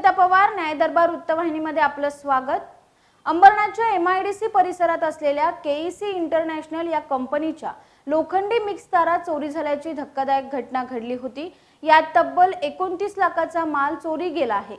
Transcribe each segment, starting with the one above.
सविता पवार न्याय दरबार वृत्तवाहिनीमध्ये आपलं स्वागत. अंबरनाथच्या एम आय डी सी परिसरात असलेल्या केईसी इंटरनॅशनल या कंपनीच्या लोखंडी मिक्स तारा चोरी झाल्याची धक्कादायक घटना घडली होती. यात तब्बल एकोणतीस लाखाचा माल चोरी गेला आहे.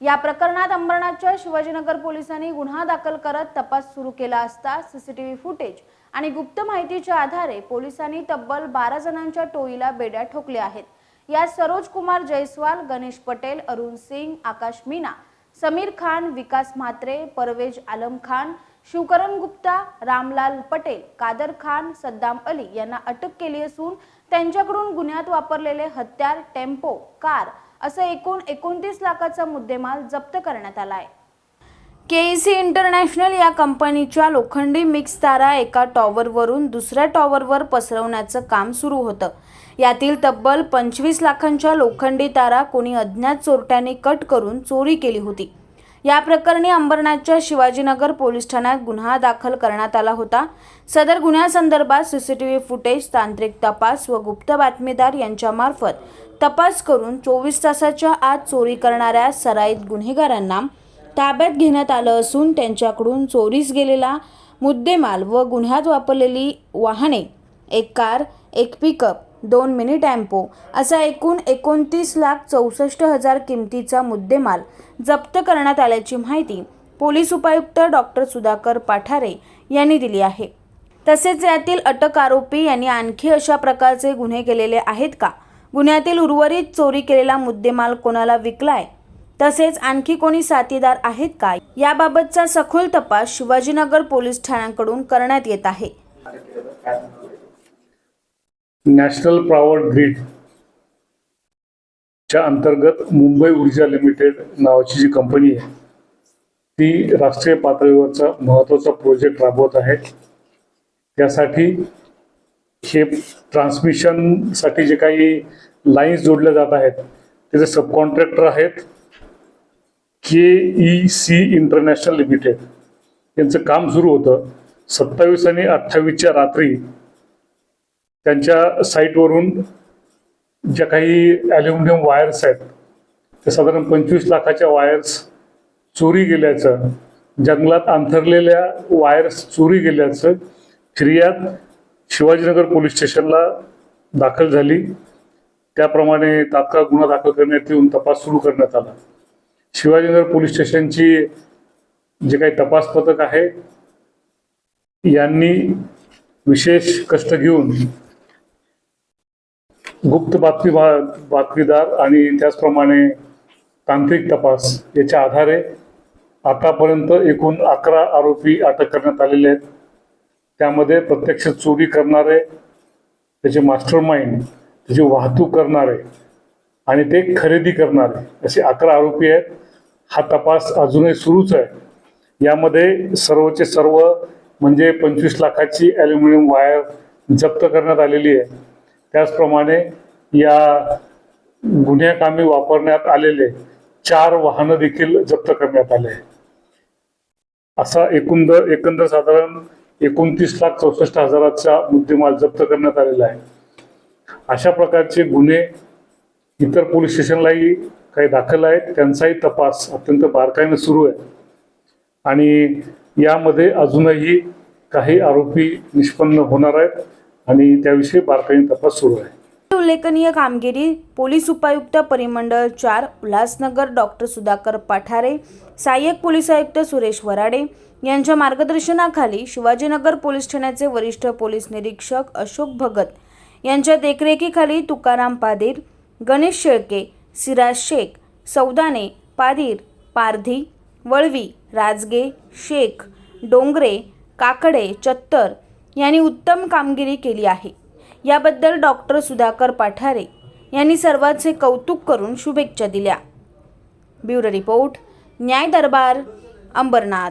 या प्रकरणात अंबरनाथच्या शिवाजीनगर पोलिसांनी गुन्हा दाखल करत तपास सुरू केला असता सीसीटीव्ही फुटेज आणि गुप्त माहितीच्या आधारे पोलिसांनी तब्बल बारा जणांच्या टोळीला बेड्या ठोकल्या आहेत. यात सरोज कुमार जयस्वाल गणेश पटेल अरुण सिंग आकाश मीना समीर खान विकास म्हात्रे परवेज आलम खान शिवकरण गुप्ता रामलाल पटेल कादर खान सद्दाम अली यांना अटक केली असून त्यांच्याकडून गुन्ह्यात वापरलेले हत्यार टेम्पो कार असं एकूण एकोणतीस लाखाचा मुद्देमाल जप्त करण्यात आला आहे. केईसी इंटरनॅशनल या कंपनीच्या लोखंडी मिक्स तारा एका टॉवरवरून दुसऱ्या टॉवरवर पसरवण्याचं काम सुरू होतं. यातील तब्बल पंचवीस लाखांच्या लोखंडी तारा कोणी अज्ञात चोरट्याने कट करून चोरी केली होती. या प्रकरणी अंबरनाथच्या शिवाजीनगर पोलीस ठाण्यात गुन्हा दाखल करण्यात आला होता. सदर गुन्ह्यासंदर्भात सीसीटीव्ही फुटेज तांत्रिक तपास व गुप्त बातमीदार यांच्यामार्फत तपास करून चोवीस तासाच्या आत चोरी करणाऱ्या सराईत गुन्हेगारांना ताब्यात घेण्यात आलं असून त्यांच्याकडून चोरीस गेलेला मुद्देमाल व गुन्ह्यात वापरलेली वाहने एक कार एक पिकअप दोन मिनी टॅम्पो असा एकूण एकोणतीस लाख चौसष्ट हजार किमतीचा मुद्देमाल जप्त करण्यात आल्याची माहिती पोलीस उपायुक्त डॉक्टर सुधाकर पाठारे यांनी दिली आहे. तसेच यातील अटक आरोपी यांनी आणखी अशा प्रकारचे गुन्हे केलेले आहेत का? गुन्ह्यातील उर्वरित चोरी केलेला मुद्देमाल कोणाला विकलाय? तसेच आणखी कोणी साथीदार आहेत का याबाबतचा सखोल तपास शिवाजीनगर पोलीस ठाण्याकडून करण्यात येत आहे. नॅशनल पॉवर ग्रीड च्या अंतर्गत मुंबई ऊर्जा लिमिटेड नावाची जी कंपनी आहे ती राष्ट्रीय पातळीवरचा महत्त्वाचा प्रोजेक्ट राबवत आहे. त्यासाठी हे ट्रान्समिशनसाठी जे काही लाईन्स जोडल्या जात आहेत त्याचे सबकॉन्ट्रॅक्टर आहेत. K E C international limited यांचं काम सुरू होतं. सत्तावीस आणि अठ्ठावीसच्या रात्री त्यांच्या साईटवरून ज्या काही ॲल्युमिनियम वायर्स आहेत त्या साधारण पंचवीस लाखाच्या वायर्स चोरी गेल्याचं जंगलात अंथरलेल्या वायर्स चोरी गेल्याचं फिर्याद शिवाजीनगर पोलीस स्टेशनला दाखल झाली. त्याप्रमाणे तात्काळ गुन्हा दाखल करण्यात येऊन तपास सुरू करण्यात आला. शिवाजीनगर पोलीस स्टेशनची जे काही तपास पथक आहे यांनी विशेष कष्ट घेऊन गुप्त बातमी बातमीदार आणि त्याचप्रमाणे तांत्रिक तपास याच्या आधारे आतापर्यंत एकूण अकरा आरोपी अटक करण्यात आलेले आहेत. त्यामध्ये प्रत्यक्ष चोरी करणारे त्याचे मास्टर माइंड त्याची वाहतूक करणारे आणि ते खरेदी करणारे असे अकरा आरोपी आहेत. हा तपास अजूनही सुरूच आहे. यामध्ये सर्वचे सर्व म्हणजे पंचवीस लाखाची ॲल्युमिनियम वायर जप्त करण्यात आलेली आहे. त्याचप्रमाणे या गुन्हेकामी वापरण्यात आलेले चार वाहनं देखील जप्त करण्यात आले. असा एकंदर एकंदर साधारण एकोणतीस लाख चौसष्ट हजाराचा मुद्देमाल जप्त करण्यात आलेला आहे. अशा प्रकारचे गुन्हे इतर पोलीस स्टेशनलाही काही दाखल आहेत त्यांचाही तपास अत्यंत बारकाईनं सुरू आहे. आणि यामध्ये अजूनही काही आरोपी निष्पन्न होणार आहेत आणि त्याविषयी बारकाईने तपास सुरू आहे. उल्लेखनीय कामगिरी पोलीस उपायुक्त परिमंडळ चार उल्हासनगर डॉक्टर सुधाकर पाठारे सहाय्यक पोलीस आयुक्त सुरेश वराडे यांच्या मार्गदर्शनाखाली शिवाजीनगर पोलीस ठाण्याचे वरिष्ठ पोलीस निरीक्षक अशोक भगत यांच्या देखरेखीखाली तुकाराम पादीर गणेश शेळके सिराज शेख सौदाने पादीर पारधी वळवी राजगे शेख डोंगरे काकडे चत्तर यांनी उत्तम कामगिरी केली आहे. याबद्दल डॉक्टर सुधाकर पाठारे यांनी सर्वांचे कौतुक करून शुभेच्छा दिल्या. ब्युरो रिपोर्ट न्याय दरबार अंबरनाथ.